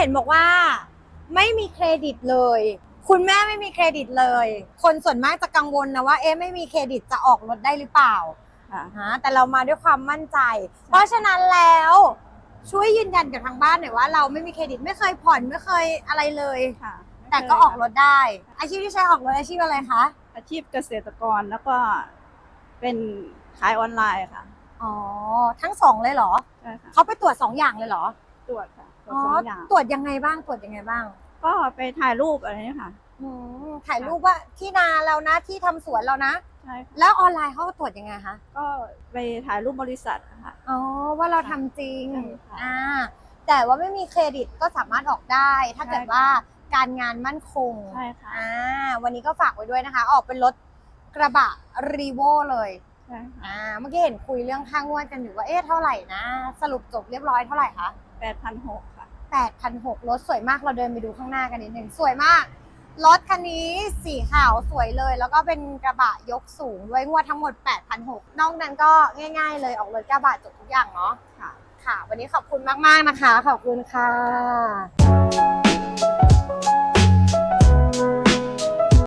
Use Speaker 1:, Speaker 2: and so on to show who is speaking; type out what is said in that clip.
Speaker 1: เห็นบอกว่า ไม่มีเครดิตเลย คุณแม่ไม่มีเครดิตเลย คนส่วนมากจะกังวลนะว่าเอ๊ะไม่มีเครดิตจะออกรถได้หรือเปล่า
Speaker 2: ค่ะ
Speaker 1: ฮะแต่เรามาด้วยความมั่นใจ เพราะฉะนั้นแล้วช่วยยืนยันกับทางบ้านหน่อยว่าเราไม่มีเครดิตไม่เคยผ่อนไม่เคยอะไรเลย
Speaker 2: ค่ะ
Speaker 1: แต่ก็ออกรถได้ อาชีพที่ใช้ออกรถอาชีพอะไรคะ
Speaker 2: อาชีพเกษตรกรแล้วก็เป็นขายออนไลน์ค่ะ
Speaker 1: อ๋อ ทั้งสองเลยเหรอ
Speaker 2: ใช่ค่ะ
Speaker 1: เขาไปตรวจสองอย่างเลยเหรอ
Speaker 2: ตรวจค่ะตรวจ
Speaker 1: อ๋อ
Speaker 2: สองอย่าง
Speaker 1: ตรวจยังไงบ้างตรวจยังไงบ้าง
Speaker 2: ก็ไปถ่ายรูปอะไรเนี่ยค่ะ
Speaker 1: อืมถ่ายรูปว่าที่นาเรานะที่ทำสวนเรานะ
Speaker 2: ใช่ค่ะ
Speaker 1: แล้วออนไลน์เขาตรวจยังไงคะ
Speaker 2: ก็ไปถ่ายรูปบริษัทอะค่ะ
Speaker 1: อ๋อว่าเราทำจริง
Speaker 2: ใช่ค่ะ
Speaker 1: อ่าแต่ว่าไม่มีเครดิตก็สามารถออกได้ ถ้าเกิด
Speaker 2: ใช่ค่ะ
Speaker 1: ว่าการงานมั่นคง
Speaker 2: ใช่ค่ะ
Speaker 1: อ่าวันนี้ก็ฝากไว้ด้วยนะคะ ออกเป็นรถกระบะรีโวเลย
Speaker 2: ใช่ค่ะ
Speaker 1: อ่าเมื่อกี้เห็นคุยเรื่องค่างวดกันอยู่ว่าเอ๊ะเท่าไหร่นะ สรุปจบเรียบร้อยเท่าไหร่คะ
Speaker 2: แปดพันหกค่ะ
Speaker 1: 8,600รถสวยมากเราเดินไปดูข้างหน้ากันนิดนึงสวยมาก รถคันนี้สีขาวสวยเลย แล้วก็เป็นกระบะยกสูงด้วยงวดทั้งหมด 8,600นอกนั้นก็ง่าย ๆ เลยออกรถกระบะจบทุกอย่างเนาะ
Speaker 2: ค่ะ
Speaker 1: ค่ะวันนี้ขอบคุณมากๆนะคะ ขอบคุณค่ะ